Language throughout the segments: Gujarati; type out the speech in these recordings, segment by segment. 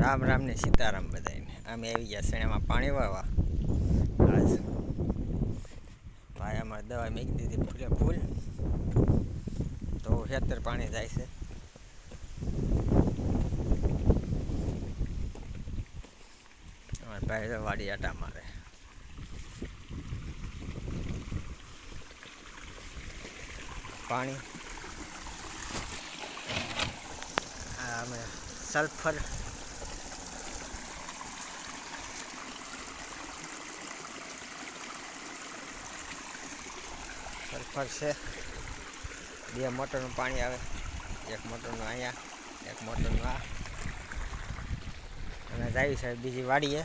રામ રામ ને સીતારામ બધાને અમે આવી ગયા શેણામાં પાણી વાળવા આજ ભાઈ અમારે દવા મેકી દીધી ફૂલે ફૂલ. તો ખેતર પાણી જાય છે. અમારે ભાઈ વાડી આટા મારે. પાણી. અમે સલ્ફર સલ્ફર છે. બે મોટરનું પાણી આવે. એક મોટરનું અહીંયા, એક મોટરનું આ. અને જાય છે બીજી વાડીએ.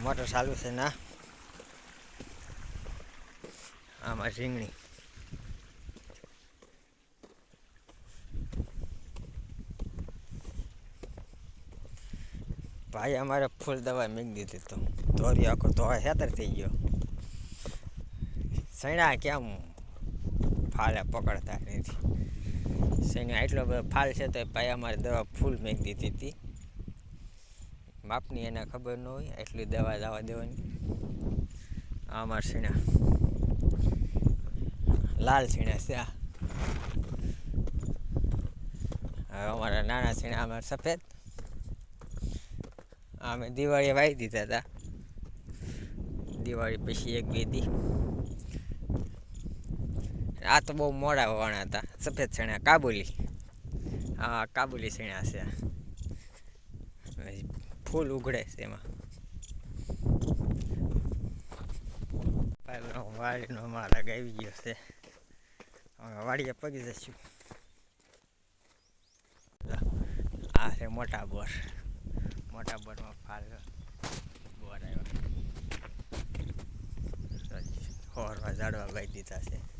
મોટર ચાલુ છે ના આમાં રીંગણી. ભાઈ, અમારે ફૂલ દવા મેં દીધી તો. ધોરી આખો ધોવા હેતર થઈ ગયો. સૈણા કેમ ફાલે પકડતા નથી? સૈણા એટલો બધો ફાલ છે તો ભાઈ અમારે દવા ફૂલ મેં દીધી હતી. માપની એને ખબર ન હોય, એટલી દવા દવા દેવાની. આ અમારા સૈણા. લાલ સીણા છે હવે અમારા નાના સીણા અમારે સફેદ. અમે દિવાળીએ વાવી દીધા હતા. દિવાળી પછી એક બે દી. આ તો બહુ મોડા વાણા હતા. સફેદ ચણા કાબુલી. હા, કાબુલી ચણા છે. ફૂલ ઉઘડે છે એમાં. વાડીનો મારા ગાવી ગયો છે. હવે વાડીએ પગી જશું. આ છે મોટા બોર. મોટા બોરમાં ફાલ બોર આવ્યો. હોરવા ઝાડવા વાઈ દીધા છે.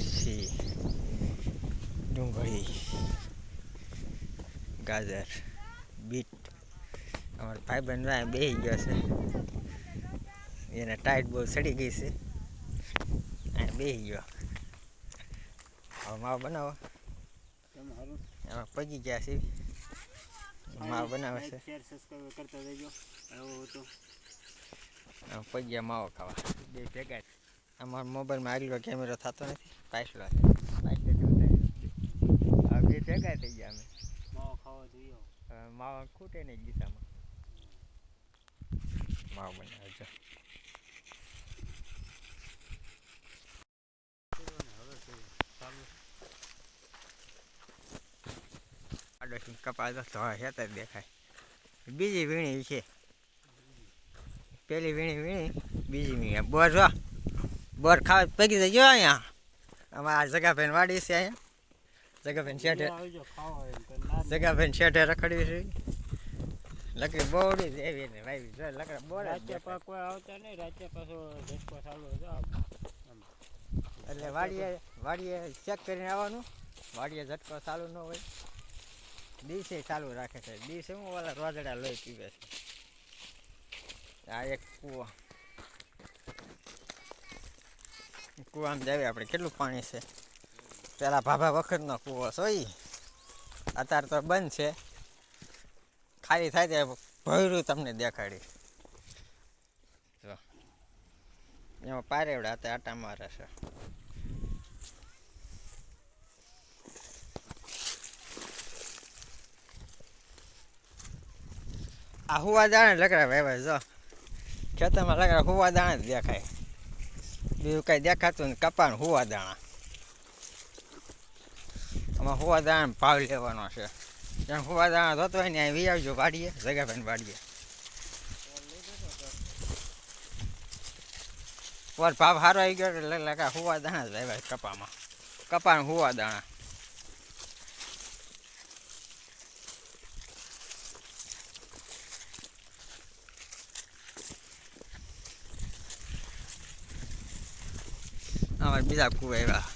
મરચી ડુંગળી ગાજર બીટ અમારો ભાઈ બનવા બે ગયો છે એને ટાઈટ બહુ સડી ગઈ છે અહીંયા બેસી ગયો હવે માવો બનાવો એમાં પગી ગયા છે માવો બનાવે છે શેર સબસ્ક્રાઈબ કરતા રહેજો આવો તો પગ્યા માવો ખાવા બે ભેગા અમારો મોબાઈલમાં આગલો કેમેરો થતો નથી. પાછલો હવે ભેગા થઈ ગયા અમે. માવો ખાવો જોઈએ માવો ખૂટે નહીં ગીતામાં માવો બનાવજો આડોશી કપાસ તો હેત જ દેખાય. બીજી વીણી છે. પેલી વીણી વીણી બીજી વીણી. બોર જો. બોર ખાવા પગી જજો અહીંયા અમારા જગાભાઈ વાડી છે અહીંયા જગાભાઈ શેઠે આવજો ખાવા એમ તો ના જગાભાઈ શેઠે રખડવી છે લકડી બોવડી જ એવી ને વાવી જો લકડા બોર જ રાતે દેખાય. પા કોઈ આવતા નહીં રાતે પાછો ધસકો ચાલુ હતો આમ. આમ. એટલે વાડીએ વાડીએ ચેક કરીને આવવાનું વાડીએ ઝટકો ચાલુ ન હોય દિવસે ચાલુ રાખે છે દિવસે હું ઓલા રોજડા લોહી પીવે છે આ એક કૂવો કૂવામાં જાવી આપણે કેટલું પાણી છે? પેલા ભાભા વખતનો કૂવો સોઈ અત્યારે તો બંધ છે. ખાલી થાય ત્યારે ભર્યું તમને દેખાડી. જો. એમાં પારેવડા હતા, આટા મારે છે. આ હુવા દાણે લકડા વેવાય જો. ખેતરમાં લકડા હુવા દાણે જ દેખાય. બીજું કાંઈ દેખાતું ને કપાણ હોવા દાણા. આમાં હોવા દાણા ભાવ લેવાનો છે. જેમ હોવા દાણા થતો હોય ને અહીં વી આવજો વાડીએ જગાભાઈ વાડીએ. ભાવ સારો આવી ગયો એટલે લગા હોવા દાણા જ લેવાય કપામાં કપાણ હોવા દાણા. આમાં બીજા કુવા એવા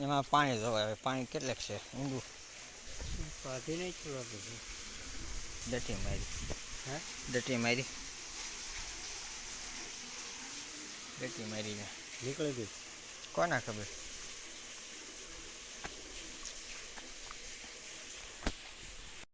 એમાં પાણી જોવાય પાણી કેટલેક છે ઊંડું પાછી નહીં છોડવા પછી ડટી મારી હે ડટી મારી ડટી મારી ને નીકળી ગઈ કોના ખબર